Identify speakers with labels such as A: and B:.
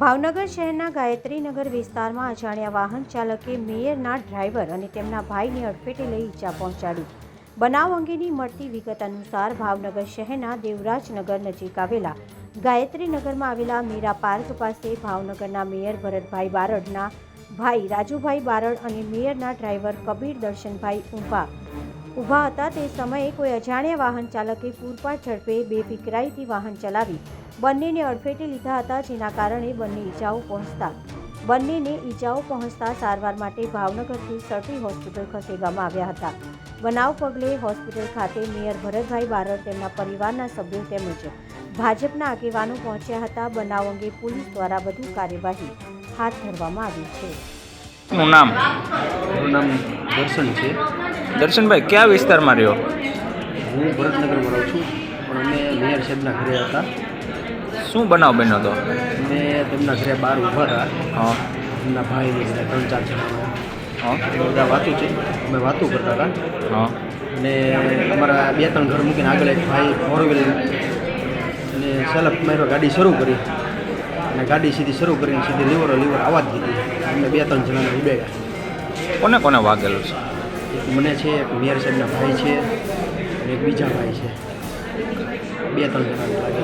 A: ભાવનગર શહેરના ગાયત્રીનગર વિસ્તારમાં અજાણ્યા વાહન ચાલકે મેયરના ડ્રાઈવર અને તેમના ભાઈને અડફેટે લઈ ઈજા પહોંચાડી. બનાવ અંગેની મળતી વિગત અનુસાર ભાવનગર શહેરના દેવરાજનગર નજીક આવેલા ગાયત્રીનગરમાં આવેલા મીરા પાર્ક પાસે ભાવનગરના મેયર ભરતભાઈ બારડના ભાઈ રાજુભાઈ બારડ અને મેયરના ડ્રાઈવર કબીર દર્શનભાઈ ઊભા ઊભા હતા. તે સમયે કોઈ અજાણ્યા વાહન ચાલકે પૂરપાટ ઝડપે બેફિકરાઈથી વાહન ચલાવી બંનેને અડફેટે લીધા હતા જેના કારણે બંને ઈજાઓ પહોંચતા. બંનેને ઈજાઓ પહોંચતા સારવાર માટે ભાવનગરથી સરટી હોસ્પિટલ ખસેડવામાં આવ્યા હતા. બનાવ પગલે હોસ્પિટલ ખાતે મેયર ભરતભાઈ બારડ તેમના પરિવારના સભ્યો તેમજ ભાજપના આગેવાનો પહોંચ્યા હતા. બનાવ અંગે પોલીસ દ્વારા વધુ કાર્યવાહી હાથ ધરવામાં આવી છે.
B: નું નામ?
C: મારું નામ દર્શન છે.
B: દર્શનભાઈ કયા વિસ્તારમાં રહ્યો?
C: હું ભરતનગરમાં રહું છું પણ અમે મેયર સાહેબના ઘરે હતા.
B: શું બનાવ બન્યો હતો
C: મેં તેમના ઘરે બહાર ઊભા હતા
B: હા.
C: એમના ભાઈ ને ત્રણ ચાર જણા.
B: હા.
C: બધા વાતું છે. અમે વાતું કરતા હતા.
B: હા.
C: અને અમારા બે ત્રણ ઘર મૂકીને આગળ એક ભાઈ ફોર વ્હીલર અને સેલફ મારો ગાડી શરૂ કરી. અને ગાડી સીધી શરૂ કરીને સીધી લીવરો લીવર આવાજ દીધી. અમને બે ત્રણ જણાને ઉડેગા
B: કોને કોને વાગેલું છે?
C: એક મને છે એક મેયર સાહેબના ભાઈ છે અને એક બીજા ભાઈ છે. બે ત્રણ જણા